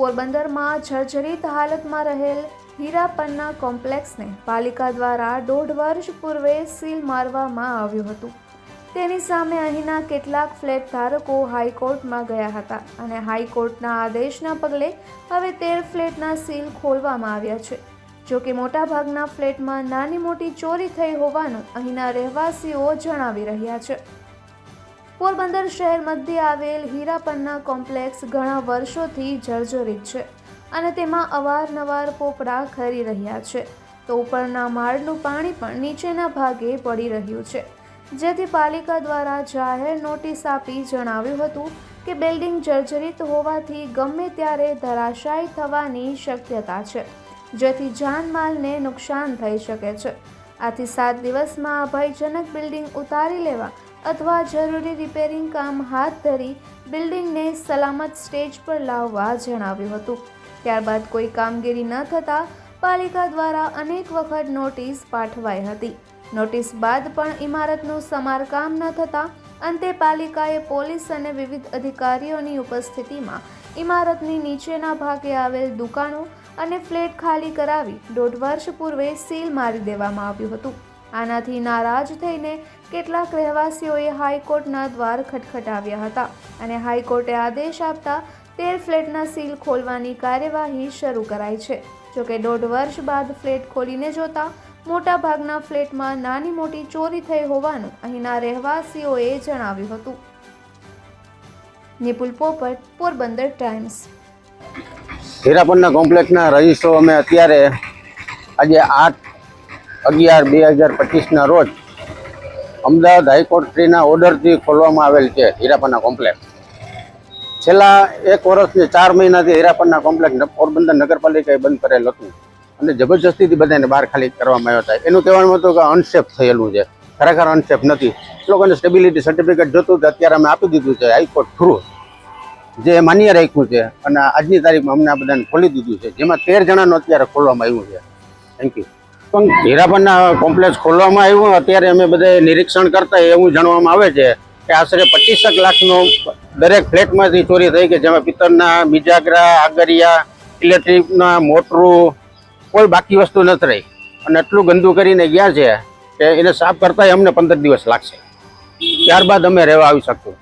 પોરબંદરમાં જર્જરિત હાલતમાં રહેલ હીરાપન્ના કોમ્પ્લેક્સને પાલિકા દ્વારા દોઢ વર્ષ પૂર્વે સીલ મારવામાં આવ્યું હતું. તેની સામે અહીંના કેટલાક ફ્લેટ ધારકો હાઈકોર્ટમાં ગયા હતા અને હાઈકોર્ટના આદેશના પગલે હવે તેર ફ્લેટના સીલ ખોલવામાં આવ્યા છે. જો કે મોટાભાગના ફ્લેટમાં નાની મોટી ચોરી થઈ હોવાનું અહીંના રહેવાસીઓ જણાવી રહ્યા છે. પોરબંદર શહેર મધ્યે આવેલ હીરાપન્ના કોમ્પ્લેક્સ ઘણા વર્ષોથી જર્જરિત છે અને તેમાં અવારનવાર પોપડા ખરી રહ્યા છે. તો ઉપરના માળનું પાણી પણ નીચેના ભાગે પડી રહ્યું છે. જેથી પાલિકા દ્વારા જાહેર નોટિસ આપી જણાવ્યું હતું કે બિલ્ડિંગ જર્જરિત હોવાથી ગમે ત્યારે ધરાશાયી થવાની શક્યતા છે, જેથી જાનમાલને નુકસાન થઈ શકે છે. આથી સાત દિવસમાં આ ભયજનક બિલ્ડિંગ ઉતારી લેવા અથવા જરૂરી રિપેરિંગ કામ હાથ ધરી બિલ્ડિંગને સલામત સ્ટેજ પર લાવવા જણાવ્યું હતું. ત્યારબાદ કોઈ કામગીરી ન થતાં પાલિકા દ્વારા અનેક વખત નોટિસ પાઠવાઈ હતી. નોટિસ બાદ પણ ઇમારતનું સમારકામ ન થતાં અંતે પાલિકાએ પોલીસ અને વિવિધ અધિકારીઓની ઉપસ્થિતિમાં ઇમારતની નીચેના ભાગે આવેલ દુકાનો અને ફ્લેટ ખાલી કરાવી દોઢ વર્ષ પૂર્વે સીલ મારી દેવામાં આવ્યું હતું. આનાથી નારાજ થઈને કેટલાક રહેવાસીઓએ હાઈકોર્ટના દ્વાર ખટખટાવ્યા હતા અને હાઈકોર્ટે આદેશ આપતા તેર ફ્લેટના સીલ ખોલવાની કાર્યવાહી શરૂ કરાઈ છે. જોકે દોઢ વર્ષ બાદ ફ્લેટ ખોલીને જોતા મોટાભાગના ફ્લેટમાં નાની મોટી ચોરી થઈ હોવાનું અહીંના રહેવાસીઓએ જણાવ્યું હતું. નિપુલ પોપટ, પોરબંદર ટાઈમ્સ. હીરાપરના કોમ્પ્લેક્સના રજીસ્ટ્રો અમે અત્યારે આજે આઠ અગિયાર બે હજાર પચીસના રોજ અમદાવાદ હાઈકોર્ટ શ્રીના ઓર્ડરથી ખોલવામાં આવેલ છે હીરાપરના કોમ્પ્લેક્સ. છેલ્લા એક વર્ષથી ચાર મહિનાથી હીરાપરના કોમ્પ્લેક્સ પોરબંદર નગરપાલિકાએ બંધ કરેલ હતું અને જબરજસ્તીથી બધાને બહાર ખાલી કરવામાં આવ્યા હતા. એનું કહેવાનું હતું કે અનસેફ થયેલું છે. ખરેખર અનસેફ નથી. લોકોને સ્ટેબિલિટી સર્ટિફિકેટ જોતું હતું, અત્યારે અમે આપી દીધું છે હાઈકોર્ટ થ્રુ. જે માન્ય રાખ્યું છે અને આજની તારીખમાં અમને આ બધાને ખોલી દીધું છે. જેમાં તેર જણાનું અત્યારે ખોલવામાં આવ્યું છે. થેન્ક યુ પણ હીરાપરના કોમ્પ્લેક્સ ખોલવામાં આવ્યું. અત્યારે અમે બધા નિરીક્ષણ કરતા એવું જાણવામાં આવે છે કે આશરે પચીસક લાખનો દરેક ફ્લેટમાંથી ચોરી થઈ કે જેમાં પિત્તળના, મિજાગરા, આગરિયા, ઇલેક્ટ્રિકના, મોટરું, કોઈ બાકી વસ્તુ નથી રહી. અને એટલું ગંદુ કરીને ગયા છે કે એને સાફ કરતાંય અમને પંદર દિવસ લાગશે. ત્યારબાદ અમે રહેવા આવી શકશું